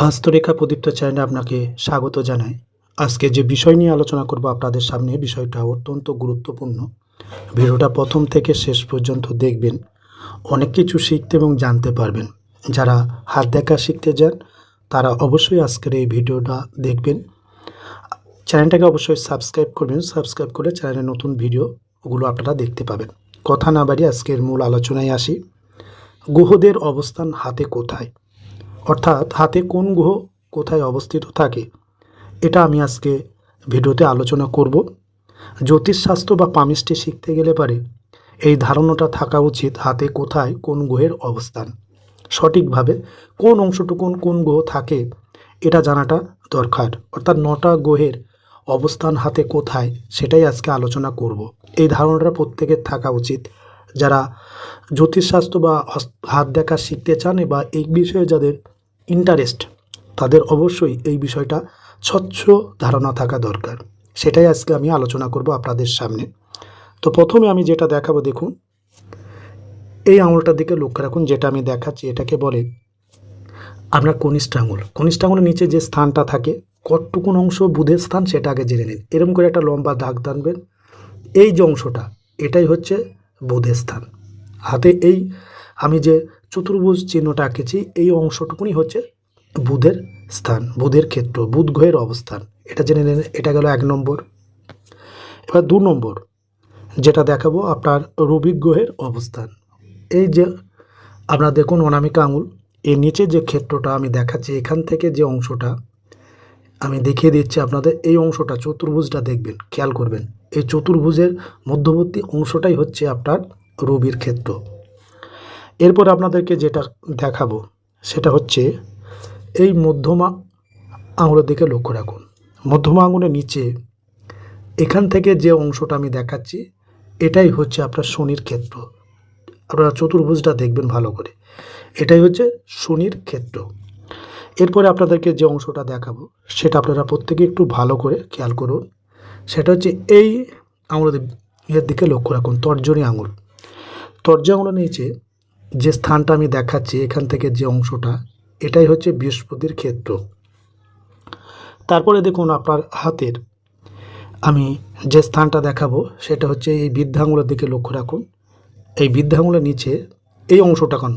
হস্তরেখা প্রদীপ্ত চ্যানেলে আপনাকে স্বাগত জানাই। আজকে যে বিষয় নিয়ে আলোচনা করব আপনাদের সামনে, বিষয়টা অত্যন্ত গুরুত্বপূর্ণ। ভিডিওটা প্রথম থেকে শেষ পর্যন্ত দেখবেন। অনেক কিছু শিখতে এবং জানতে পারবেন। যারা হাত দেখা শিখতে যান, তারা অবশ্যই আজকের এই ভিডিওটা দেখবেন। চ্যানেলটাকে অবশ্যই সাবস্ক্রাইব করবেন। সাবস্ক্রাইব করে চ্যানেলের নতুন ভিডিওগুলো আপনারা দেখতে পাবেন। কথা না বাড়ি আজকের মূল আলোচনায় আসি। গ্রহদের অবস্থান হাতে কোথায়? অর্থাৎ হাতে কোন গ্রহ কোথায় অবস্থিত থাকে, এটা আমি আজকে ভিডিওতে আলোচনা করব। জ্যোতিষশাস্ত্র বা পামিস্ট্রি শিখতে গেলে পারে এই ধারণাটা থাকা উচিত হাতে কোথায় কোন গ্রহের অবস্থান, সঠিকভাবে কোন অংশটুকুন কোন গ্রহ থাকে, এটা জানাটা দরকার। অর্থাৎ নটা গ্রহের অবস্থান হাতে কোথায়, সেটাই আজকে আলোচনা করব। এই ধারণাটা প্রত্যেকের থাকা উচিত। যারা জ্যোতিষশাস্ত্র বা হাত দেখা শিখতে চান বা এই বিষয়ে যাদের ইন্টারেস্ট তাদের অবশ্যই এই বিষয়টা স্বচ্ছ ধারণা থাকা দরকার। সেটাই আজকে আমি আলোচনা করব আপনাদের সামনে। তো প্রথমে আমি যেটা দেখাবো, দেখুন। এই আঙুলটার দিকে লক্ষ্য রাখুন, যেটা আমি দেখাচ্ছি, এটাকে বলে আপনার কনিষ্ঠ আঙুল। কনিষ্ঠ আঙুলের নিচে যে স্থানটা থাকে, কতটুকুন অংশ বুধের স্থান সেটা আগে জেনে নিন। এরকম করে একটা লম্বা দাগ টানবেন। এই যে অংশটা, এটাই হচ্ছে বুধের স্থান হাতে এই আমি যে চতুর্ভুজ চিহ্নটা আঁকেছি, এই অংশটুকুনি হচ্ছে বুধের স্থান, বুধের ক্ষেত্র, বুধ গ্রহের অবস্থান। এটা জেনে নিন, এটা গেল এক নম্বর। এবার দু নম্বর, যেটা দেখাবো আপনার রবি গ্রহের অবস্থান। এই যে আপনারা দেখুন অনামিকা আঙুল, এর নিচে যে ক্ষেত্রটা আমি দেখাচ্ছি, এখান থেকে যে অংশটা আমি দেখিয়ে দিচ্ছি আপনাদের এই অংশটা, চতুর্ভুজটা দেখবেন, খেয়াল করবেন। এই চতুর্ভুজের মধ্যবর্তী অংশটাই হচ্ছে আপনার রবির ক্ষেত্র। এরপর আপনাদেরকে যেটা দেখাবো, সেটা হচ্ছে এই মধ্যমা আঙুলের দিকে লক্ষ্য রাখুন। মধ্যমা আঙুলের নিচে এখান থেকে যে অংশটা আমি দেখাচ্ছি, এটাই হচ্ছে আপনার শনির ক্ষেত্র। আপনারা চতুর্ভুজটা দেখবেন ভালো করে। এটাই হচ্ছে শনির ক্ষেত্র। এরপরে আপনাদেরকে যে অংশটা দেখাবো, সেটা আপনারা প্রত্যেকে একটু ভালো করে খেয়াল করুন। সেটা হচ্ছে এই আঙুলের এর দিকে লক্ষ্য রাখুন, তর্জনী আঙুল। তর্জনী আঙুলের নিচে যে স্থানটা আমি দেখাচ্ছি, এখান থেকে যে অংশটা, এটাই হচ্ছে বৃহস্পতির ক্ষেত্র। তারপরে দেখুন আপনার হাতের, আমি যে স্থানটা দেখাবো, সেটা হচ্ছে এই বৃদ্ধাঙ্গুলের দিকে লক্ষ্য রাখুন। এই বৃদ্ধাঙ্গুলের নিচে এই অংশটা কোন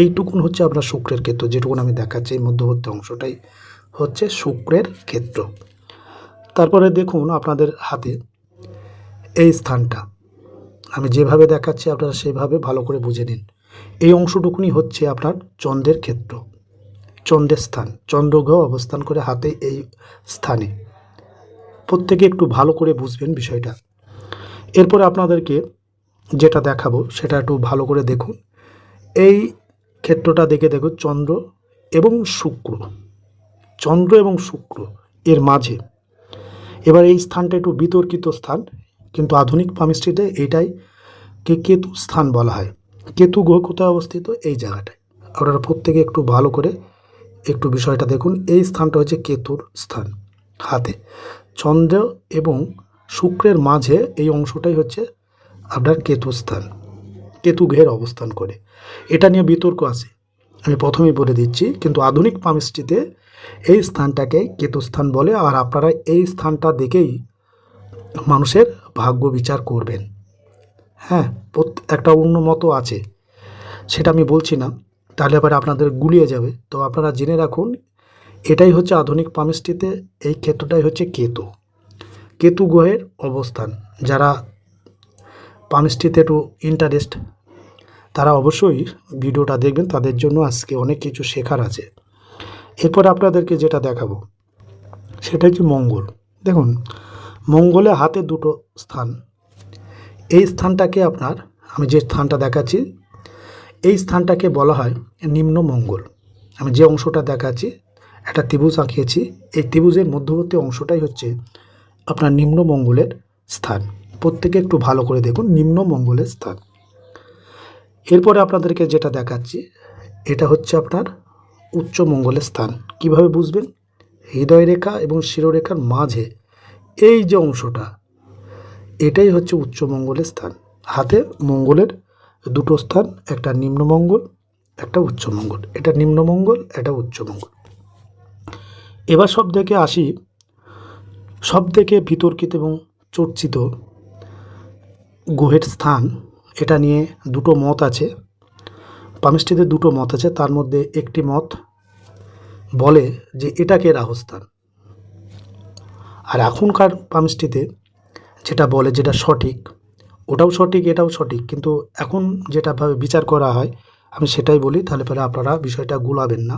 এইটুকুন হচ্ছে আপনার শুক্রের ক্ষেত্র, যেটুকুন আমি দেখাচ্ছি এই মধ্যবর্তী অংশটাই হচ্ছে শুক্রের ক্ষেত্র। তারপরে দেখুন আপনাদের হাতে এই স্থানটা। আমি যেভাবে দেখাচ্ছি আপনারা সেভাবে ভালো করে বুঝে নিন। এই অংশটুকুনি হচ্ছে আপনার চন্দ্রের ক্ষেত্র, চন্দ্রের স্থান, চন্দ্রগ্রহ অবস্থান করে হাতে এই স্থানে। প্রত্যেকে একটু ভালো করে বুঝবেন বিষয়টা। এরপরে আপনাদেরকে যেটা দেখাবো সেটা একটু ভালো করে দেখুন। এই ক্ষেত্রটা দেখে দেখুন চন্দ্র এবং শুক্র। চন্দ্র এবং শুক্র এর মাঝে। এবার এই স্থানটা একটু বিতর্কিত স্থান, কিন্তু আধুনিক পামিস্ট্রিতে এটাই কে কেতু স্থান বলা হয়। কেতু গ্রহ কোথায় অবস্থিত? এই জায়গাটায়। আপনারা প্রত্যেকে একটু ভালো করে একটু বিষয়টা দেখুন। এই স্থানটা হচ্ছে কেতুর স্থান হাতে। চন্দ্র এবং শুক্রের মাঝে এই অংশটাই হচ্ছে আপনার কেতু স্থান। কেতু গ্রহের অবস্থান করে। এটা নিয়ে বিতর্ক আছে। আমি প্রথমেই বলে দিচ্ছি, কিন্তু আধুনিক পামিস্ট্রিতে এই স্থানটাকে কেতু স্থান বলে, আর আপনারা এই স্থানটা দেখেই মানুষের ভাগ্য বিচার করবেন। হ্যাঁ একটা অন্য মতো আছে। সেটা আমি বলছি না, তাহলে আবার আপনাদের গুলিয়ে যাবে। তো আপনারা জেনে রাখুন, এটাই হচ্ছে আধুনিক পামিস্ট্রিতে এই ক্ষেত্রটাই হচ্ছে কেতু। কেতু গ্রহের অবস্থান। যারা পামিস্ট্রিতে একটু ইন্টারেস্ট তারা অবশ্যই ভিডিওটা দেখবেন, তাদের জন্য আজকে অনেক কিছু শেখার আছে। এরপর আপনাদেরকে যেটা দেখাবো, সেটা হচ্ছে মঙ্গল। দেখুন, মঙ্গলে হাতে দুটো স্থান। এই স্থানটাকে আপনার, আমি যে স্থানটা দেখাচ্ছি, এই স্থানটাকে বলা হয় নিম্ন মঙ্গল। আমি যে অংশটা দেখাচ্ছি, একটা ত্রিভুজ আঁকিয়েছি এই ত্রিভুজের মধ্যবর্তী অংশটাই হচ্ছে আপনার নিম্ন মঙ্গলের স্থান। প্রত্যেকে একটু ভালো করে দেখুন, নিম্ন মঙ্গলের স্থান। এরপরে আপনাদেরকে যেটা দেখাচ্ছি, এটা হচ্ছে আপনার উচ্চ মঙ্গলের স্থান। কীভাবে বুঝবেন? হৃদয় রেখা এবং শিরোরেখার মাঝে এই যে অংশটা, এটাই হচ্ছে উচ্চ মঙ্গলের স্থান। হাতে মঙ্গলের দুটো স্থান, একটা নিম্নমঙ্গল একটা উচ্চমঙ্গল এটা নিম্নমঙ্গল এটা উচ্চমঙ্গল এবার সব থেকে আসি সব থেকে বিতর্কিত এবং চর্চিত গ্রহের স্থান। এটা নিয়ে দুটো মত আছে। পামিস্ট্রিতে দুটো মত আছে। তার মধ্যে একটি মত বলে যে এটাকে রাহুস্থান আর এখনকার পামিস্ট্রিতে যেটা বলে যেটা সঠিক, ওটাও সঠিক, এটাও সঠিক, কিন্তু এখন যেটাভাবে বিচার করা হয়, আমি সেটাই বলি, তাহলে পরে আপনারা বিষয়টা গুলাবেন না।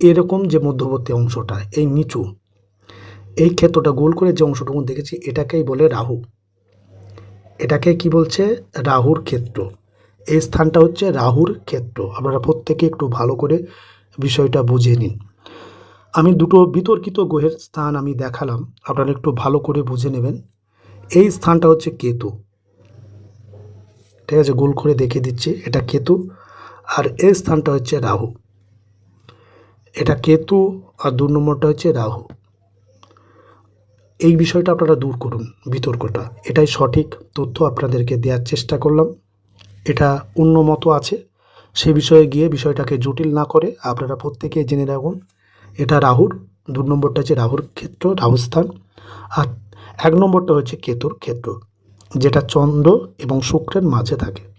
এরকম যে মধ্যবর্তী অংশটা, এই নিচু, এই ক্ষেত্রটা গোল করে যে অংশটুকু দেখেছি, এটাকেই বলে রাহু। এটাকে কি বলছে? রাহুর ক্ষেত্র। এই স্থানটা হচ্ছে রাহুর ক্ষেত্র। আপনারা প্রত্যেকে একটু ভালো করে বিষয়টা বুঝে নিন। আমি দুটো বিতর্কিত গ্রহের স্থান আমি দেখালাম। আপনারা একটু ভালো করে বুঝে নেবেন। এই স্থানটা হচ্ছে কেতু। ঠিক আছে, গোল করে দেখে দিচ্ছি। এটা কেতু আর এই স্থানটা হচ্ছে রাহু। এটা কেতু আর দু নম্বরটা হচ্ছে রাহু। এই বিষয়টা আপনারা দূর করুন, বিতর্কটা। এটাই সঠিক তথ্য আপনাদেরকে দেওয়ার চেষ্টা করলাম। এটা অন্য মতো আছে। সে বিষয়ে গিয়ে বিষয়টাকে জটিল না করে আপনারা প্রত্যেকে জেনে রাখুন। এটা রাহুর, দু নম্বরটা হচ্ছে রাহুর ক্ষেত্র রাহুস্থান আর এক নম্বরটা হচ্ছে কেতুর ক্ষেত্র, যেটা চন্দ্র এবং শুক্রের মাঝে থাকে।